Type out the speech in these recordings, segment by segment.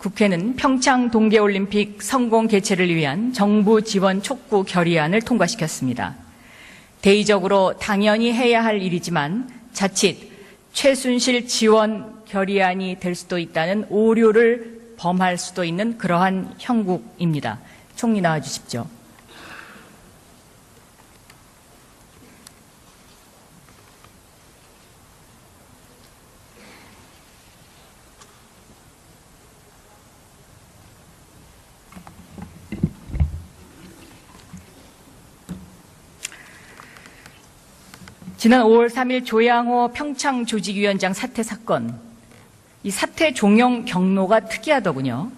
국회는 평창 동계올림픽 성공 개최를 위한 정부 지원 촉구 결의안을 통과시켰습니다. 대의적으로 당연히 해야 할 일이지만 자칫 최순실 지원 결의안이 될 수도 있다는 오류를 범할 수도 있는 그러한 형국입니다. 총리 나와 주십시오. 지난 5월 3일 조양호 평창 조직위원장 사퇴 사건. 이 사퇴 종용 경로가 특이하더군요.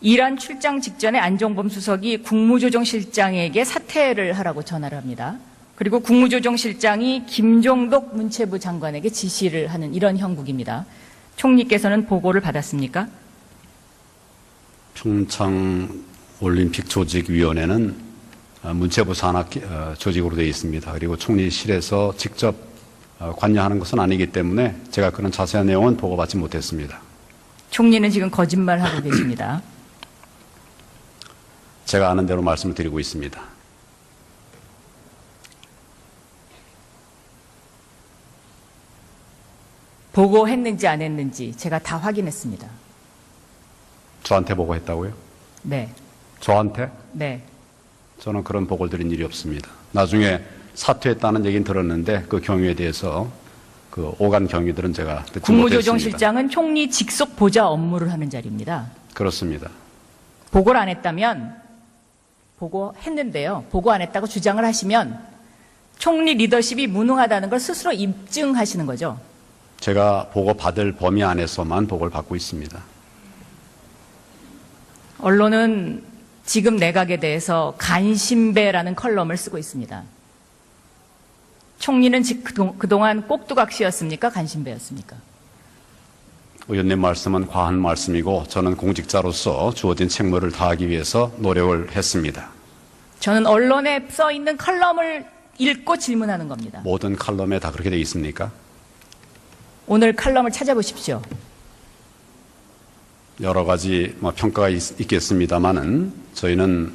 이란 출장 직전에 안종범 수석이 국무조정실장에게 사퇴를 하라고 전화를 합니다. 그리고 국무조정실장이 김종덕 문체부 장관에게 지시를 하는 이런 형국입니다. 총리께서는 보고를 받았습니까? 평창 올림픽 조직위원회는 어, 문체부 산하 기- 어, 조직으로 되어 있습니다. 그리고 총리실에서 직접 어, 관여하는 것은 아니기 때문에 제가 그런 자세한 내용은 보고받지 못했습니다. 총리는 지금 거짓말하고 계십니다. 제가 아는 대로 말씀을 드리고 있습니다. 보고했는지 안 했는지 제가 다 확인했습니다. 저한테 보고했다고요? 네, 저한테? 네. 저는 그런 보고를 드린 일이 없습니다. 나중에 사퇴했다는 얘기는 들었는데 그 경위에 대해서 그 오간 경위들은 제가. 국무조정실장은 총리 직속 보좌 업무를 하는 자리입니다. 그렇습니다. 보고를 안 했다면 보고했는데요. 보고 안 했다고 주장을 하시면 총리 리더십이 무능하다는 걸 스스로 입증하시는 거죠. 제가 보고 받을 범위 안에서만 보고를 받고 있습니다. 언론은 지금 내각에 대해서 간신배라는 컬럼을 쓰고 있습니다. 총리는 그동안 꼭두각시였습니까? 간신배였습니까? 의원님 말씀은 과한 말씀이고 저는 공직자로서 주어진 책무를 다하기 위해서 노력을 했습니다. 저는 언론에 써 있는 컬럼을 읽고 질문하는 겁니다. 모든 칼럼에 다 그렇게 되어 있습니까? 오늘 칼럼을 찾아보십시오. 여러 가지 뭐 평가가 있, 있겠습니다만은 저희는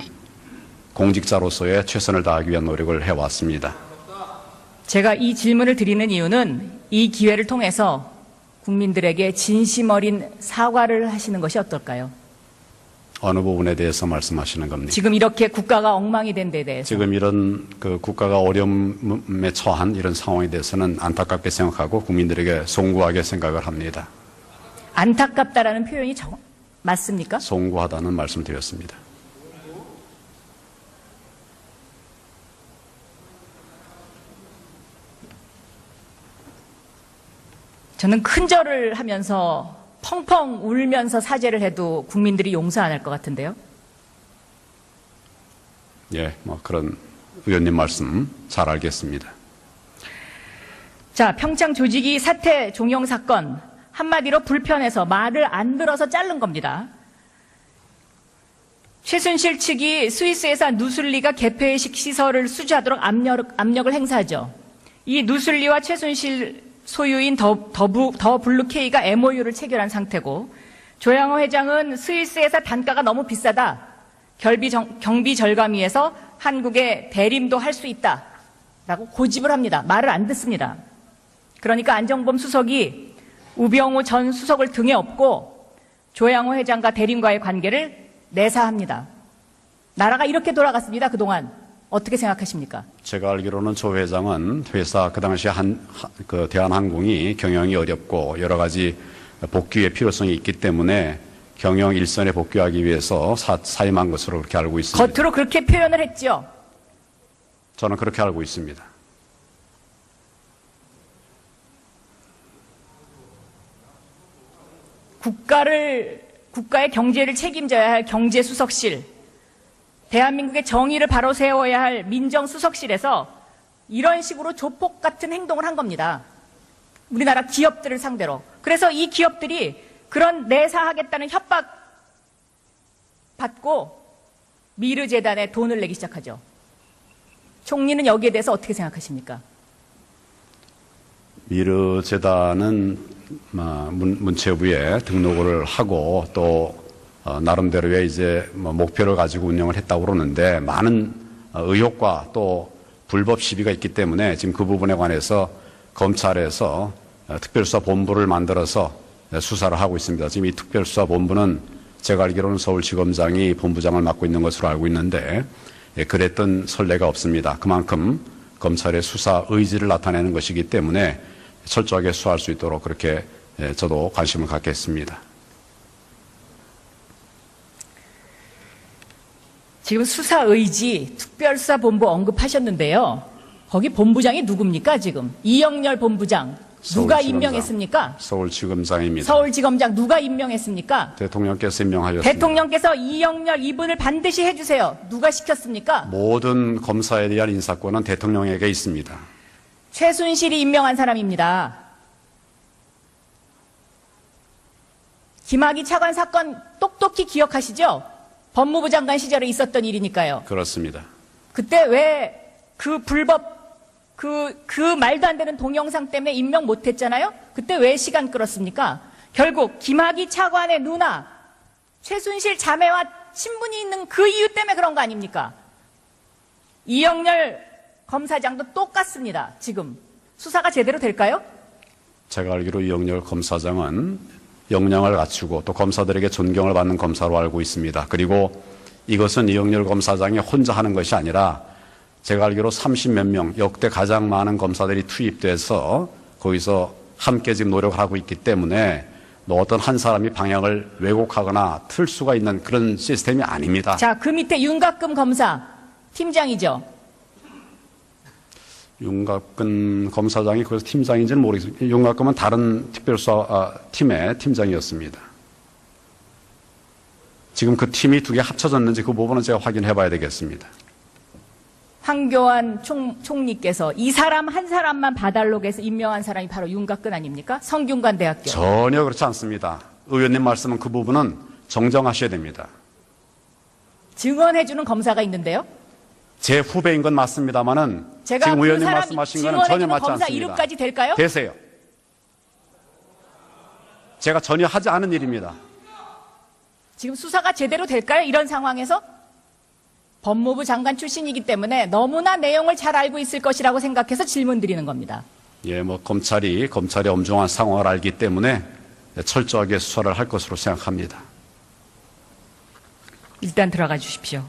공직자로서의 최선을 다하기 위한 노력을 해왔습니다. 제가 이 질문을 드리는 이유는 이 기회를 통해서 국민들에게 진심 어린 사과를 하시는 것이 어떨까요? 어느 부분에 대해서 말씀하시는 겁니까? 지금 이렇게 국가가 엉망이 된 데 대해서 지금 이런 그 국가가 어려움에 처한 이런 상황에 대해서는 안타깝게 생각하고 국민들에게 송구하게 생각을 합니다. 안타깝다라는 표현이 정- 맞습니까? 송구하다는 말씀을 드렸습니다. 저는 큰 절을 하면서 펑펑 울면서 사죄를 해도 국민들이 용서 안 할 것 같은데요. 예, 뭐 그런 의원님 말씀 잘 알겠습니다. 자, 평창 조직이 사태 종용 사건 한마디로 불편해서 말을 안 들어서 자른 겁니다. 최순실 측이 스위스에서 누슬리가 개폐식 시설을 수주하도록 압력, 압력 을 행사하죠. 이 누슬리와 최순실 소유인 더, 더부, 더 블루케이가 MOU를 체결한 상태고 조양호 회장은 스위스에서 단가가 너무 비싸다. 결비 정- 경비 절감위에서 한국에 대림도 할 수 있다. 라고 고집을 합니다. 말을 안 듣습니다. 그러니까 안정범 수석이 우병우 전 수석을 등에 업고 조양호 회장과 대림과의 관계를 내사합니다. 나라가 이렇게 돌아갔습니다. 그동안. 어떻게 생각하십니까? 제가 알기로는 조 회장은 회사 그 당시에 한, 하- 그 대한항공이 경영이 어렵고 여러 가지 복귀의 필요성이 있기 때문에 경영 일선에 복귀하기 위해서 사, 사임한 것으로 그렇게 알고 있습니다. 겉으로 그렇게 표현을 했죠. 저는 그렇게 알고 있습니다. 국가를, 국가의 경제를 책임져야 할 경제수석실, 대한민국의 정의를 바로 세워야 할 민정수석실에서 이런 식으로 조폭 같은 행동을 한 겁니다. 우리나라 기업들을 상대로. 그래서 이 기업들이 그런 내사하겠다는 협박 받고 미르재단에 돈을 내기 시작하죠. 총리는 여기에 대해서 어떻게 생각하십니까? 미르 재단은 어, 문, 문체부에 등록을 하고 또 어, 나름대로의 이제 뭐 목표를 가지고 운영을 했다고 그러는데 많은 어, 의혹과 또 불법 시비가 있기 때문에 지금 그 부분에 관해서 검찰에서 어, 특별수사 본부를 만들어서 어, 수사를 하고 있습니다. 지금 이 특별수사 본부는 제가 알기로는 서울지검장이 본부장을 맡고 있는 것으로 알고 있는데 예, 그랬던 선례가 없습니다. 그만큼 검찰의 수사 의지를 나타내는 것이기 때문에 철저하게 수사할 수 있도록 그렇게 예, 저도 관심을 갖겠습니다. 지금 수사 의지 특별수사본부 언급하셨는데요. 거기 본부장이 누굽니까 지금? 이영렬 본부장 누가 서울지검장. 임명했습니까? 서울지검장입니다. 서울지검장 누가 임명했습니까? 대통령께서 임명하셨습니다. 대통령께서 이영렬 이분을 반드시 해주세요. 누가 시켰습니까? 모든 검사에 대한 인사권은 대통령에게 있습니다. 최순실이 임명한 사람입니다. 김학의 차관 사건 똑똑히 기억하시죠? 법무부 장관 시절에 있었던 일이니까요. 그렇습니다. 그때 왜 그 불법 그, 그 말도 안 되는 동영상 때문에 임명 못 했잖아요? 그때 왜 시간 끌었습니까? 결국 김학의 차관의 누나 최순실 자매와 친분이 있는 그 이유 때문에 그런 거 아닙니까? 이영렬 검사장도 똑같습니다. 지금 수사가 제대로 될까요? 제가 알기로 이영렬 검사장은 역량을 갖추고 또 검사들에게 존경을 받는 검사로 알고 있습니다. 그리고 이것은 이영렬 검사장이 혼자 하는 것이 아니라 제가 알기로 30몇 명, 역대 가장 많은 검사들이 투입돼서 거기서 함께 지금 노력을 하고 있기 때문에 뭐 어떤 한 사람이 방향을 왜곡하거나 틀 수가 있는 그런 시스템이 아닙니다. 자, 그 밑에 윤갑금 검사 팀장이죠. 윤갑근 검사장이 그래서 팀장인지는 모르겠습니다. 윤갑근은 다른 특별수사 아, 팀의 팀장이었습니다. 지금 그 팀이 두 개 합쳐졌는지 그 부분은 제가 확인해 봐야 되겠습니다. 황교안 총, 총리께서 이 사람 한 사람만 바달록에서 임명한 사람이 바로 윤갑근 아닙니까? 성균관 대학교. 전혀 그렇지 않습니다. 의원님 말씀은 그 부분은 정정하셔야 됩니다. 증언해주는 검사가 있는데요. 제 후배인 건 맞습니다만은 지금 그 의원님 말씀하신 거는 전혀 맞지 검사 않습니다. 이름까지 될까요? 되세요. 제가 전혀 하지 않은 일입니다. 지금 수사가 제대로 될까요? 이런 상황에서? 법무부 장관 출신이기 때문에 너무나 내용을 잘 알고 있을 것이라고 생각해서 질문 드리는 겁니다. 예, 뭐 검찰이 검찰의 엄중한 상황을 알기 때문에 철저하게 수사를 할 것으로 생각합니다. 일단 들어가 주십시오.